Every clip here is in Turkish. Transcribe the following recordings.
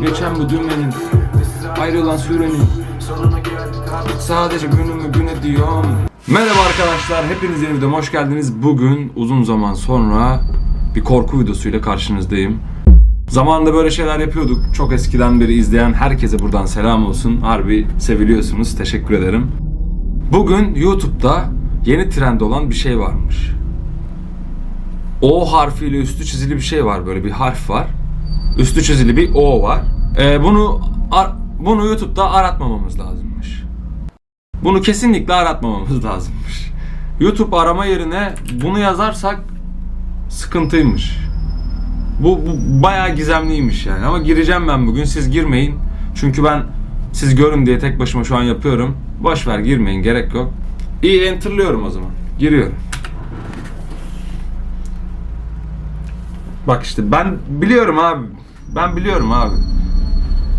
Geçen bu dümenin Ayrılan sürenin Sadece günümü güne diyorum. Merhaba arkadaşlar hepiniz yeni videoma hoş geldiniz. Bugün uzun zaman sonra Bir korku videosuyla karşınızdayım. Zamanında böyle şeyler yapıyorduk. Çok eskiden beri izleyen herkese buradan selam olsun. Harbi seviliyorsunuz teşekkür ederim. Bugün YouTube'da yeni trend olan bir şey varmış. O harfiyle üstü çizili bir şey var böyle bir harf var Üstü çizili bir O var. Ee, bunu bunu YouTube'da aratmamamız lazımmış. Bunu kesinlikle aratmamamız lazımmış. YouTube arama yerine bunu yazarsak sıkıntıymış. Bu, bu bayağı gizemliymiş yani. Ama gireceğim ben bugün. Siz girmeyin. Çünkü ben siz görün diye tek başıma şu an yapıyorum. Boş ver girmeyin gerek yok. İyi enterlıyorum o zaman. Giriyorum. Bak işte ben biliyorum abi. Ben biliyorum abi.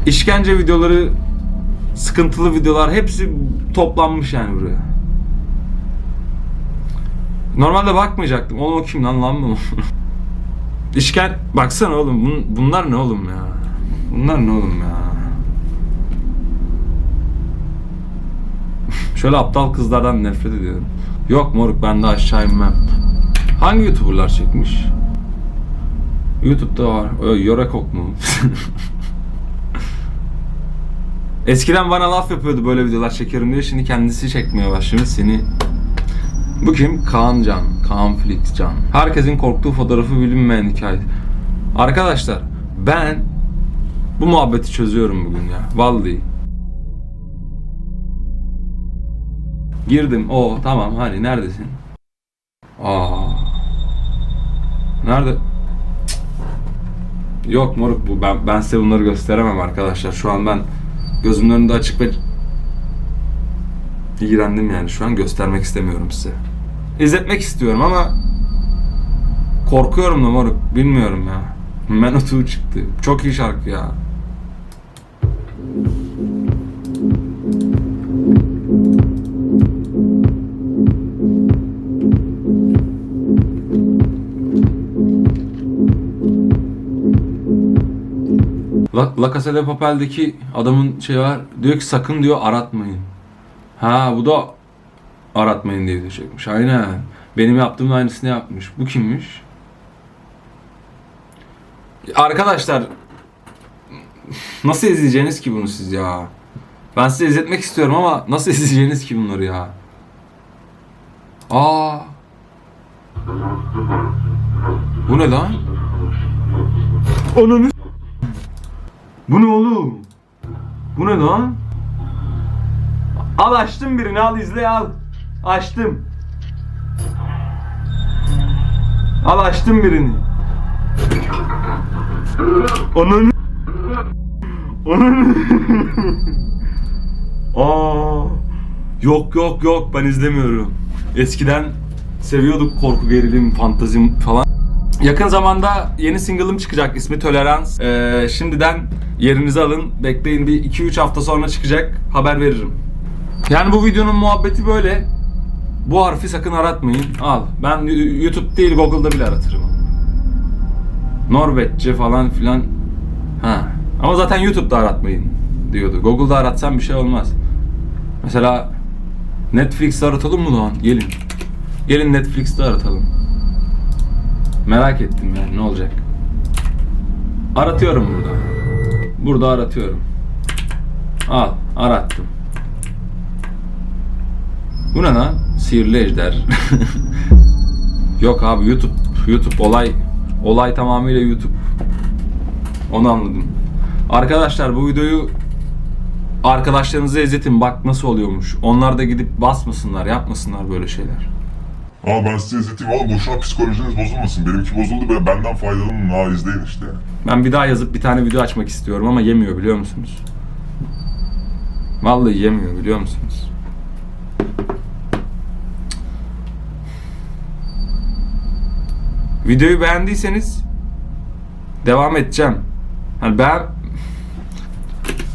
İşkence videoları, sıkıntılı videolar hepsi toplanmış yani buraya. Normalde bakmayacaktım. Oğlum o kim lan lan bu? İşken baksana oğlum bun- bunlar ne oğlum ya? Bunlar ne oğlum ya? Şöyle aptal kızlardan nefret ediyorum. Yok moruk ben de aşağı inmem. Hangi youtuberlar çekmiş? YouTube'da var. Ö, Yorekok mu? Eskiden bana laf yapıyordu böyle videolar çekiyorum diye. Şimdi kendisi çekmeye başlamış. Seni bu kim? Kaan Can. Kaan Flix Can. Herkesin korktuğu fotoğrafı bilinmeyen hikaye. Arkadaşlar ben bu muhabbeti çözüyorum bugün ya. Vallahi. Girdim. O tamam hani neredesin? Aa. Nerede? Yok moruk bu ben ben size bunları gösteremem arkadaşlar. Şu an ben gözümün önünde açık ve iğrendim yani. Şu an göstermek istemiyorum size. İzletmek istiyorum ama korkuyorum da moruk. Bilmiyorum ya. Men Otuğ çıktı. Çok iyi şarkı ya. La, La Casa de Papel'deki adamın şey var. Diyor ki sakın diyor aratmayın. Ha bu da aratmayın diye video çekmiş. Aynen. Benim yaptığımın aynısını yapmış. Bu kimmiş? Arkadaşlar nasıl izleyeceğiniz ki bunu siz ya? Ben size izletmek istiyorum ama nasıl izleyeceğiniz ki bunları ya? Aa. Bu ne lan? Onun bu ne oğlum? Bu ne lan? Al açtım birini al izle al. Açtım. Al açtım birini. Onun Onun Aa. Yok yok yok ben izlemiyorum. Eskiden seviyorduk korku gerilim fantazim falan. Yakın zamanda yeni single'ım çıkacak ismi Tolerans. Ee, şimdiden yerinizi alın. Bekleyin bir 2-3 hafta sonra çıkacak. Haber veririm. Yani bu videonun muhabbeti böyle. Bu harfi sakın aratmayın. Al. Ben YouTube değil Google'da bile aratırım. Norveççe falan filan. Ha. Ama zaten YouTube'da aratmayın diyordu. Google'da aratsan bir şey olmaz. Mesela Netflix'te aratalım mı lan? Gelin. Gelin Netflix'te aratalım. Merak ettim yani ne olacak. Aratıyorum burada. Burada aratıyorum. Al, arattım. Bu ne lan? Sihirli ejder. Yok abi YouTube. YouTube olay olay tamamıyla YouTube. Onu anladım. Arkadaşlar bu videoyu arkadaşlarınıza izletin bak nasıl oluyormuş. Onlar da gidip basmasınlar, yapmasınlar böyle şeyler. Aa ben size izleteyim oğlum boşuna psikolojiniz bozulmasın. Benimki bozuldu böyle benden faydalanın ha izleyin işte. Ben bir daha yazıp bir tane video açmak istiyorum ama yemiyor biliyor musunuz? Vallahi yemiyor biliyor musunuz? Videoyu beğendiyseniz devam edeceğim. Hani ben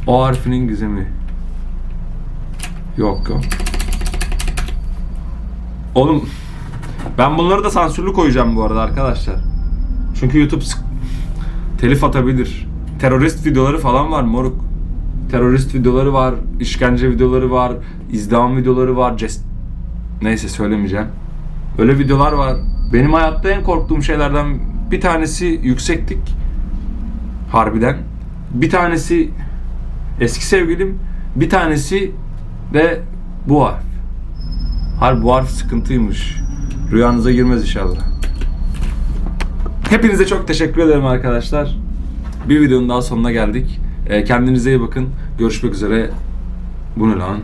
o harfinin gizemi. Yok yok. Oğlum ben bunları da sansürlü koyacağım bu arada arkadaşlar. Çünkü YouTube sık- telif atabilir. terörist videoları falan var moruk. Terörist videoları var, işkence videoları var, izdiham videoları var. Ces- Neyse söylemeyeceğim. Öyle videolar var. Benim hayatta en korktuğum şeylerden bir tanesi yükseklik. Harbiden. Bir tanesi eski sevgilim. Bir tanesi de bu harf. Harbi bu harf sıkıntıymış. Rüyanıza girmez inşallah. Hepinize çok teşekkür ederim arkadaşlar. Bir videonun daha sonuna geldik. Ee, kendinize iyi bakın. Görüşmek üzere. Bu ne lan?